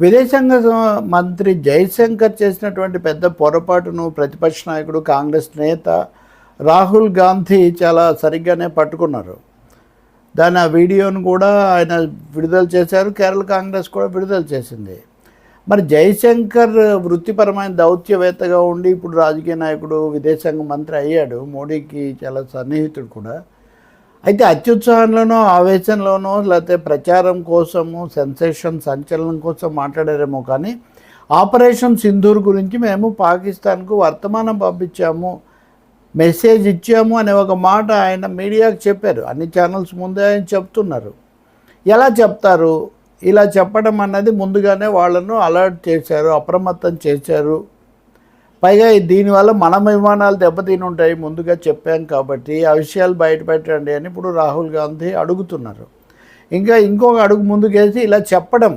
విదేశాంగ మంత్రి జైశంకర్ చేసినటువంటి పెద్ద పొరపాటును ప్రతిపక్ష నాయకుడు కాంగ్రెస్ నేత రాహుల్ గాంధీ చాలా సరిగ్గానే పట్టుకున్నారు. దాని ఆ వీడియోను కూడా ఆయన విడుదల చేశారు. కేరళ కాంగ్రెస్ కూడా విడుదల చేసింది. మరి జైశంకర్ వృత్తిపరమైన దౌత్యవేత్తగా ఉండి ఇప్పుడు రాజకీయ నాయకుడు విదేశాంగ మంత్రి అయ్యాడు. మోడీకి చాలా సన్నిహితుడు కూడా. అయితే అత్యుత్సాహంలోనో ఆవేశంలోనో లేకపోతే ప్రచారం కోసము సెన్సేషన్ సంచలనం కోసం మాట్లాడారేమో కానీ ఆపరేషన్ సింధూర్ గురించి మేము పాకిస్తాన్కు వర్తమానం పంపించాము మెసేజ్ ఇచ్చాము అనే ఒక మాట ఆయన మీడియాకు చెప్పారు. అన్ని ఛానల్స్ ముందే ఆయన చెప్తున్నారు. ఎలా చెప్తారు? ఇలా చెప్పడం అన్నది ముందుగానే వాళ్ళను అలర్ట్ చేశారు అప్రమత్తం చేశారు. పైగా దీనివల్ల మన విమానాలు దెబ్బతిని ఉంటాయి ముందుగా చెప్పాం కాబట్టి. ఆ విషయాలు బయటపెట్టండి అని ఇప్పుడు రాహుల్ గాంధీ అడుగుతున్నారు. ఇంకా ఇంకొక అడుగు ముందుకేసి ఇలా చెప్పడం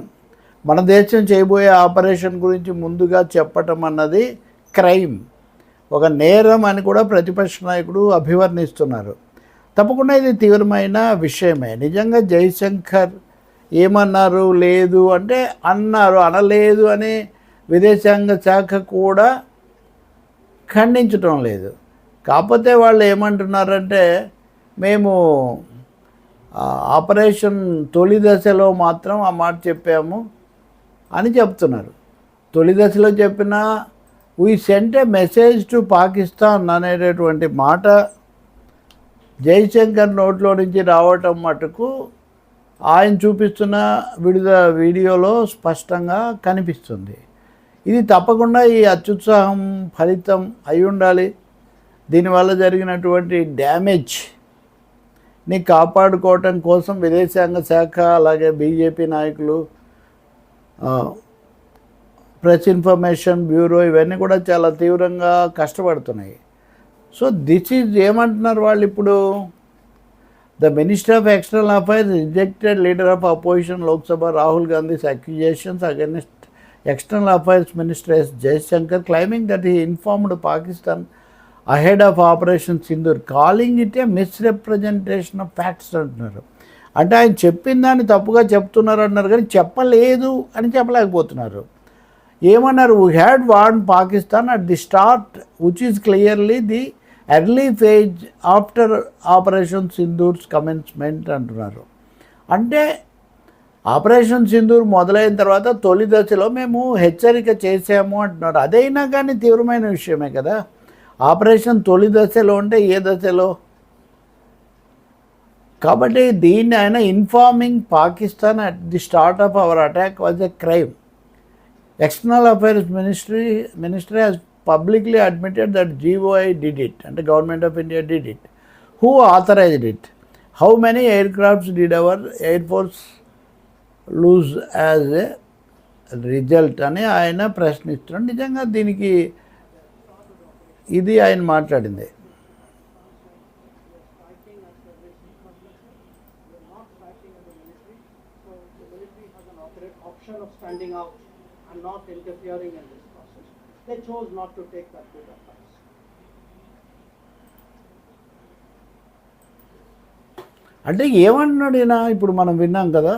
మన దేశం చేయబోయే ఆపరేషన్ గురించి ముందుగా చెప్పటం అన్నది క్రైమ్. ఒక నేరం అని కూడా ప్రతిపక్ష నాయకుడు అభివర్ణిస్తున్నారు. తప్పకుండా ఇది తీవ్రమైన విషయమే. నిజంగా జైశంకర్ ఏమన్నారు లేదు అంటే అన్నారు అనలేదు అని విదేశాంగ శాఖ కూడా ఖండించటం లేదు. కాకపోతే వాళ్ళు ఏమంటున్నారంటే మేము ఆపరేషన్ తొలి దశలో మాత్రం ఆ మాట చెప్పాము అని చెప్తున్నారు. తొలి దశలో చెప్పిన we sent a message to Pakistan అనేటటువంటి మాట జయశంకర్ నోట్లో నుంచి రావటం మటుకు ఆయన చూపిస్తున్న విడుద వీడియోలో స్పష్టంగా కనిపిస్తుంది. ఇది తప్పకుండా ఈ అత్యుత్సాహం ఫలితం అయి ఉండాలి. దీనివల్ల జరిగినటువంటి డ్యామేజ్ని కాపాడుకోవటం కోసం విదేశాంగ శాఖ అలాగే బీజేపీ నాయకులు ప్రెస్ ఇన్ఫర్మేషన్ బ్యూరో ఇవన్నీ కూడా చాలా తీవ్రంగా కష్టపడుతున్నాయి. సో దిస్ ఈజ్ ఏమంటున్నారు వాళ్ళు ఇప్పుడు? The minister of external affairs rejected leader of opposition Lok Sabha Rahul Gandhi's accusations against external affairs minister S Jaishankar claiming that he informed Pakistan ahead of operation Sindoor calling it a misrepresentation of facts అంటున్నారు. అంటే ఆయన చెప్పిన దాన్ని తప్పుగా చెప్తున్నారు అన్నారు కానీ చెప్పలేదు అని చెప్పలేకపోతున్నారు. ఏమన్నారు? We had warn Pakistan at the start which is clearly the early phase after operation Sindoor's commencement అంటున్నారు. అంటే ఆపరేషన్ సింధూర్ మొదలైన తర్వాత తొలి దశలో మేము హెచ్చరిక చేసాము అంటున్నారు. అదైనా కానీ తీవ్రమైన విషయమే కదా. ఆపరేషన్ తొలి దశలో అంటే ఏ దశలో? కాబట్టి దీన్ని ఆయన informing Pakistan at the start of our attack was a crime. External affairs ministry ministry has publicly admitted that GOI did it అంటే government of India did it who authorised it how many aircrafts did our air force lose as a result అని ఆయన ప్రశ్నిస్తున్నాడు. నిజంగా దీనికి ఇది ఆయన మాట్లాడింది. అంటే ఏమంటున్నాడు ఈయన? ఇప్పుడు మనం విన్నాం కదా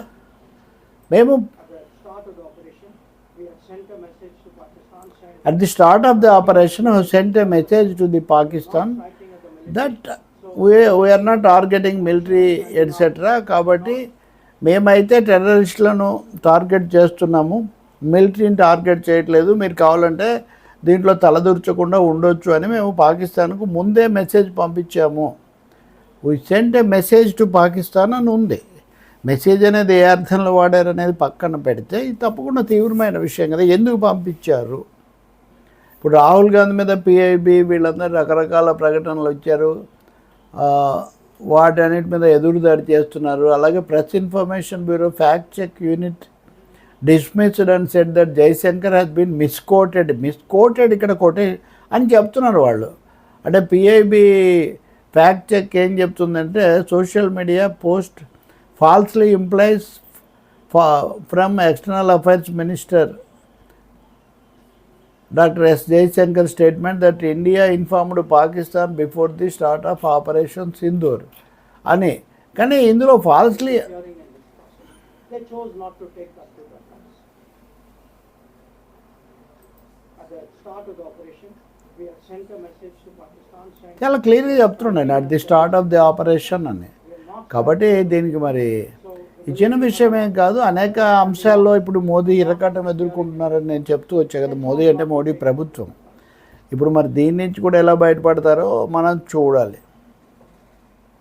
మేము At the start of the operation, sent a message to Pakistan at the start of the operation sent a message to the Pakistan military. That we're not targeting military etcetera కాబట్టి మేమైతే టెర్రరిస్టులను టార్గెట్ చేస్తున్నాము. మిలిటరీని target చేయట్లేదు. మీరు కావాలంటే దీంట్లో తలదూర్చకుండా ఉండొచ్చు అని మేము పాకిస్తాన్కు ముందే message పంపించాము. We sent a message to Pakistan అని ఉంది. మెసేజ్ అనేది ఏ అర్థంలో వాడారు అనేది పక్కన పెడితే ఇది తప్పకుండా తీవ్రమైన విషయం కదా. ఎందుకు పంపించారు? ఇప్పుడు రాహుల్ గాంధీ మీద పిఐబి వీళ్ళందరూ రకరకాల ప్రకటనలు వచ్చారు. వాటన్నిటి మీద ఎదురుదాడి చేస్తున్నారు. అలాగే press information bureau fact check unit dismissed and set that Jaishankar has been misquoted. Misquoted ఇక్కడ కొటే అని చెప్తున్నారు వాళ్ళు. అంటే పిఐబి ఫ్యాక్ట్ చెక్ ఏం చెప్తుందంటే social media post falsely implies from external affairs minister doctor S Jaishankar statement that India informed Pakistan before the start of operation Sindoor అని కానీ ఇందులో falsely Interfering in this process. They chose not to take that good advice. the start of the operation, we have sent a message to Pakistan saying చాలా క్లియర్గా చెప్తున్నాను at the start of the operation అని. కాబట్టి దీనికి మరి ఇచ్చిన ఈ చిన్న విషయం ఏం కాదు. అనేక అంశాల్లో ఇప్పుడు మోదీ ఇరకాటం ఎదుర్కొంటున్నారని నేను చెప్తూ వచ్చా కదా. మోదీ అంటే మోడీ ప్రభుత్వం. ఇప్పుడు మరి దీని నుంచి కూడా ఎలా బయటపడతారో మనం చూడాలి.